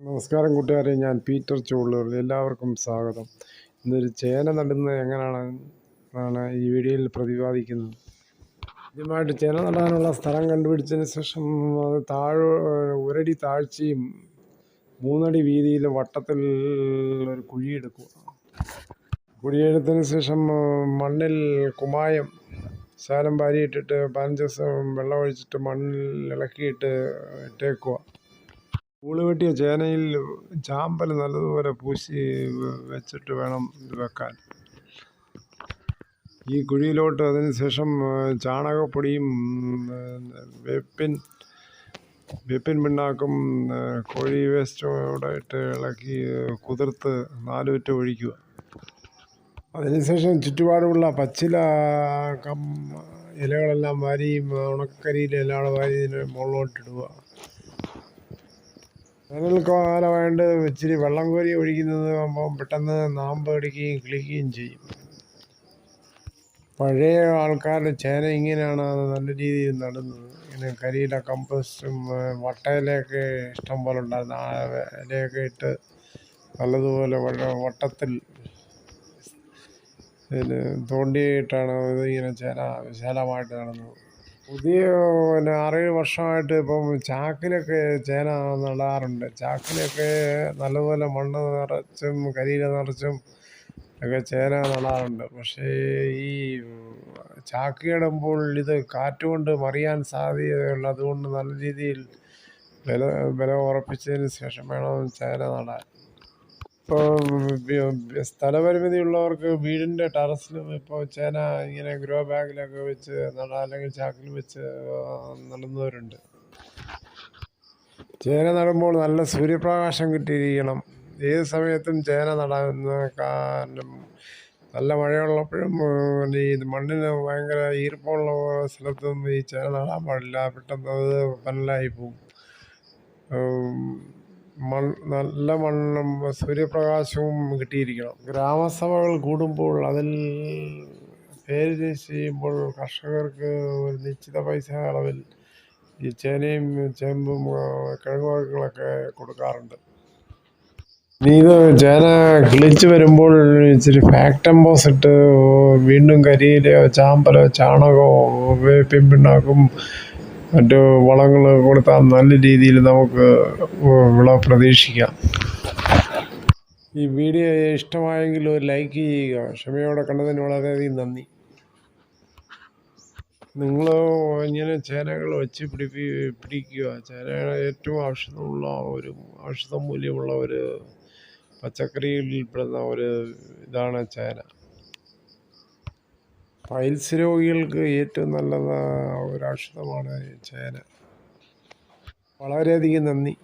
നമസ്കാരം കൂട്ടുകാരെ ഞാൻ പീറ്റർ ചൂള്ളൂർ എല്ലാവർക്കും സ്വാഗതം. ഇന്നൊരു ചേന നടുന്നത് എങ്ങനെയാണ്? ആണ് ഈ വീഡിയോയിൽ പ്രതിപാദിക്കുന്നത്. ആദ്യമായിട്ട് ചേന നടാനുള്ള സ്ഥലം കണ്ടുപിടിച്ചതിന് ശേഷം അത് താഴ് ഒരടി താഴ്ചയും മൂന്നടി വീതിയിൽ വട്ടത്തിൽ ഒരു കുഴിയെടുക്കുക കുഴിയെടുത്തതിന് ശേഷം മണ്ണിൽ കുമായം ശാലം വാരിയിട്ടിട്ട് പതിനഞ്ച് ദിവസം വെള്ളമൊഴിച്ചിട്ട് മണ്ണിൽ ഇളക്കിയിട്ട് ഇട്ടേക്കുക. പൂൾ വെട്ടിയ ചേനയിൽ ചാമ്പൽ നല്ലതുപോലെ പൂശി വെച്ചിട്ട് വേണം ഇത് വെക്കാൻ. ഈ കുഴിയിലോട്ട് അതിന് ശേഷം ചാണകപ്പൊടിയും വേപ്പിൻ വേപ്പിൻ പിണ്ണാക്കും കോഴി വേസ്റ്റും കൂടെ ഇട്ട് ഇളക്കി കുതിർത്ത് നാലുവറ്റ ഒഴിക്കുക. അതിനുശേഷം ചുറ്റുപാടുമുള്ള പച്ചില കം ഇലകളെല്ലാം വാരി ഉണക്കരിയിലെല്ലാം വാരി ഇതിന്റെ മുകളിലോട്ടിടുക. വേനൽക്കാലമായതുകൊണ്ട് ഇച്ചിരി വെള്ളം കോരി ഒഴിക്കുന്നത് ആകുമ്പോൾ പെട്ടെന്ന് നാമ്പ് അടിക്കുകയും കിളിക്കുകയും ചെയ്യും. പഴയ ആൾക്കാരുടെ ചേന ഇങ്ങനെയാണ് അത് നല്ല രീതിയിൽ നടുന്നത്. ഇങ്ങനെ കരിയില കമ്പോസ്റ്റും വട്ടയിലൊക്കെ ഇഷ്ടം പോലെ ഉണ്ടായിരുന്നു. ആ ഇലയൊക്കെ ഇട്ട് നല്ലതുപോലെ വട്ടത്തിൽ പിന്നെ തോണ്ടിയിട്ടാണ് ഇത് ഇങ്ങനെ ചേന വിശാലമായിട്ട് നടന്നത്. പുതിയ പിന്നെ ആറേഴ് വർഷമായിട്ട് ഇപ്പം ചാക്കിലൊക്കെ ചേന നടാറുണ്ട്. ചാക്കിലൊക്കെ നല്ലപോലെ മണ്ണ് നിറച്ചും കരിയില നിറച്ചും ഒക്കെ ചേന നടാറുണ്ട്. പക്ഷേ ഈ ചാക്കിയിടുമ്പോൾ ഇത് കാറ്റുകൊണ്ട് മറിയാൻ സാധ്യതയുണ്ട്. അതുകൊണ്ട് നല്ല രീതിയിൽ വില വില ഉറപ്പിച്ചതിന് ശേഷം വേണം ചേന നടാൻ. ഇപ്പോൾ സ്ഥലപരിമിതി ഉള്ളവർക്ക് വീടിന്റെ ടെറസിലും ഇപ്പോൾ ചേന ഇങ്ങനെ ഗ്രോ ബാഗിലൊക്കെ വെച്ച് നടാം അല്ലെങ്കിൽ ചാക്കിൽ വെച്ച് നടുന്നവരുണ്ട്. ചേന നടുമ്പോൾ നല്ല സൂര്യപ്രകാശം കിട്ടിയിരിക്കണം. ഏത് സമയത്തും ചേന നടാവുന്ന കാരണം നല്ല മഴയുള്ളപ്പോഴും ഈ മണ്ണിന് ഭയങ്കര ഈർപ്പമുള്ള സ്ഥലത്തൊന്നും ഈ ചേന നടാൻ പാടില്ല. പെട്ടെന്ന് അത് പന്നലായി പോവും മൺ നല്ല മണ്ണും സൂര്യപ്രകാശവും കിട്ടിയിരിക്കണം. ഗ്രാമസഭകൾ കൂടുമ്പോൾ അതിൽ പേര് രജിസ്റ്റർ ചെയ്യുമ്പോൾ കർഷകർക്ക് ഒരു നിശ്ചിത പൈസ അളവിൽ ഈ ചേനയും ചേമ്പും കിഴങ്ങ് വർഗങ്ങളൊക്കെ കൊടുക്കാറുണ്ട്. ഇനി ഇത് ചേന കിളിച്ച് വരുമ്പോൾ ഇച്ചിരി ഫാക്ടംബോസ് ഇട്ട് വീണ്ടും കരിയിലോ ചാമ്പലോ ചാണകമോ വേപ്പിൻ പിണ്ണാക്കും മറ്റ് വളങ്ങൾ കൊടുത്താൽ നല്ല രീതിയിൽ നമുക്ക് വിള പ്രതീക്ഷിക്കാം. ഈ വീഡിയോ ഇഷ്ടമായെങ്കിൽ ഒരു ലൈക്ക് ചെയ്യുക. ക്ഷമയോടെ കണ്ടതിന് വളരെയധികം നന്ദി. നിങ്ങൾ ഇങ്ങനെ ചേനകൾ വെച്ച് പിടിപ്പി പിടിക്കുക. ചേന ഏറ്റവും ഔഷധമുള്ള ഒരു ഔഷധ മൂല്യമുള്ള ഒരു പച്ചക്കറിയിൽ പെടുന്ന ഒരു ഇതാണ് ചേന. പൈൽസ് രോഗികൾക്ക് ഏറ്റവും നല്ലത് ഒരു ഔഷധമാണ് ചേന വളരെയധികം നന്ദി.